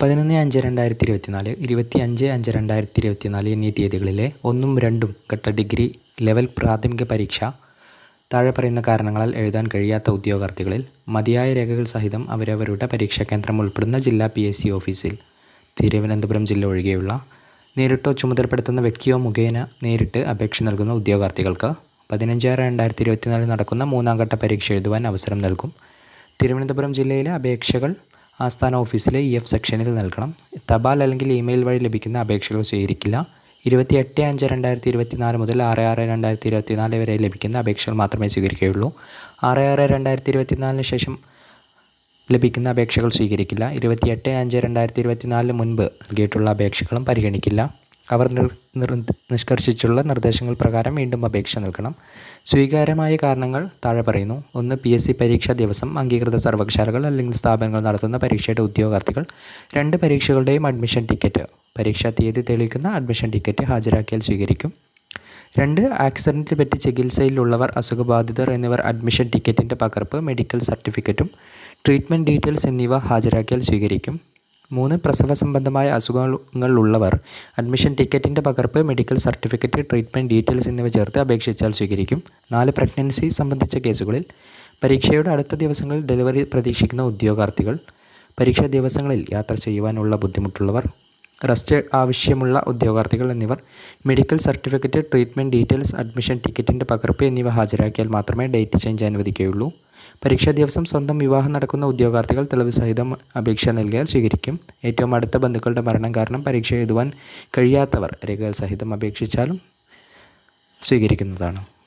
പതിനൊന്ന് അഞ്ച് രണ്ടായിരത്തി ഇരുപത്തിനാല് ഇരുപത്തി അഞ്ച് അഞ്ച് രണ്ടായിരത്തി ഇരുപത്തിനാല് എന്നീ തീയതികളിലെ ഒന്നും രണ്ടും ഘട്ട ഡിഗ്രി ലെവൽ പ്രാഥമിക പരീക്ഷ താഴെ പറയുന്ന കാരണങ്ങളാൽ എഴുതാൻ കഴിയാത്ത ഉദ്യോഗാർത്ഥികളിൽ മതിയായ രേഖകൾ സഹിതം അവരവരുടെ പരീക്ഷാ കേന്ദ്രം ഉൾപ്പെടുന്ന ജില്ലാ പി എസ് സി ഓഫീസിൽ തിരുവനന്തപുരം ജില്ല ഒഴികെയുള്ള നേരിട്ടോ ചുമതലപ്പെടുത്തുന്ന വ്യക്തിയോ മുഖേന നേരിട്ട് അപേക്ഷ നൽകുന്ന ഉദ്യോഗാർത്ഥികൾക്ക് പതിനഞ്ച് ആറ് രണ്ടായിരത്തി ഇരുപത്തിനാലിൽ നടക്കുന്ന മൂന്നാം ഘട്ട പരീക്ഷ എഴുതുവാൻ അവസരം നൽകും. തിരുവനന്തപുരം ജില്ലയിലെ അപേക്ഷകൾ ആസ്ഥാന ഓഫീസിലെ ഇ എഫ് സെക്ഷനിൽ നൽകണം. തപാൽ അല്ലെങ്കിൽ ഇമെയിൽ വഴി ലഭിക്കുന്ന അപേക്ഷകൾ സ്വീകരിക്കില്ല ഇരുപത്തി എട്ട് അഞ്ച് രണ്ടായിരത്തി ഇരുപത്തി നാല് മുതൽ ആറ് ആറ് രണ്ടായിരത്തി ഇരുപത്തി നാല് വരെ ലഭിക്കുന്ന അപേക്ഷകൾ മാത്രമേ സ്വീകരിക്കുകയുള്ളൂ. ആറ് ആറ് രണ്ടായിരത്തി ഇരുപത്തി നാലിന് ശേഷം ലഭിക്കുന്ന അപേക്ഷകൾ സ്വീകരിക്കില്ല. ഇരുപത്തി എട്ട് അഞ്ച് രണ്ടായിരത്തി ഇരുപത്തി നാലിന് മുൻപ് നൽകിയിട്ടുള്ള അപേക്ഷകളും പരിഗണിക്കില്ല. അവർ നിഷ്കർഷിച്ചുള്ള നിർദ്ദേശങ്ങൾ പ്രകാരം വീണ്ടും അപേക്ഷ നൽകണം. സ്വീകാര്യമായ കാരണങ്ങൾ താഴെ പറയുന്നു. ഒന്ന് പി എസ് സി പരീക്ഷാ ദിവസം അംഗീകൃത സർവകലാശാലകൾ അല്ലെങ്കിൽ സ്ഥാപനങ്ങൾ നടത്തുന്ന പരീക്ഷയുടെ ഉദ്യോഗാർത്ഥികൾ. രണ്ട് പരീക്ഷകളുടെയും അഡ്മിഷൻ ടിക്കറ്റ് പരീക്ഷാ തീയതി തെളിയിക്കുന്ന അഡ്മിഷൻ ടിക്കറ്റ് ഹാജരാക്കിയാൽ സ്വീകരിക്കും. രണ്ട് ആക്സിഡന്റിൽ പറ്റി ചികിത്സയിലുള്ളവർ അസുഖബാധിതർ എന്നിവർ അഡ്മിഷൻ ടിക്കറ്റിന്റെ പകർപ്പ് മെഡിക്കൽ സർട്ടിഫിക്കറ്റും ട്രീറ്റ്മെന്റ് ഡീറ്റെയിൽസ് എന്നിവ ഹാജരാക്കിയാൽ സ്വീകരിക്കും. മൂന്ന് പ്രസവ സംബന്ധമായ അസുഖങ്ങൾ ഉള്ളവർ അഡ്മിഷൻ ടിക്കറ്റിന്റെ പകർപ്പ് മെഡിക്കൽ സർട്ടിഫിക്കറ്റ് ട്രീറ്റ്മെന്റ് ഡീറ്റെയിൽസ് എന്നിവ ചേർത്ത് അപേക്ഷിച്ചാൽ സ്വീകരിക്കും. നാല് പ്രഗ്നൻസി സംബന്ധിച്ച കേസുകളിൽ പരീക്ഷയുടെ അടുത്ത ദിവസങ്ങളിൽ ഡെലിവറി പ്രതീക്ഷിക്കുന്ന ഉദ്യോഗാർത്ഥികൾ പരീക്ഷാ ദിവസങ്ങളിൽ യാത്ര ചെയ്യുവാനുള്ള ബുദ്ധിമുട്ടുള്ളവർ റെസ്റ്റ് ആവശ്യമുള്ള ഉദ്യോഗാർത്ഥികൾ എന്നിവർ medical certificate treatment details admission ടിക്കറ്റിന്റെ പകർപ്പ് എന്നിവ ഹാജരാക്കിയാൽ മാത്രമേ ഡേറ്റ് ചേഞ്ച് അനുവദിക്കുകയുള്ളൂ. പരീക്ഷാ ദിവസം സ്വന്തം വിവാഹം നടക്കുന്ന ഉദ്യോഗാർത്ഥികൾ തെളിവ് സഹിതം അപേക്ഷ നൽകിയാൽ സ്വീകരിക്കും. ഏറ്റവും അടുത്ത ബന്ധുക്കളുടെ മരണം കാരണം പരീക്ഷ എഴുതുവാൻ കഴിയാത്തവർ രേഖകൾ സഹിതം അപേക്ഷിച്ചാലും സ്വീകരിക്കുന്നതാണ്.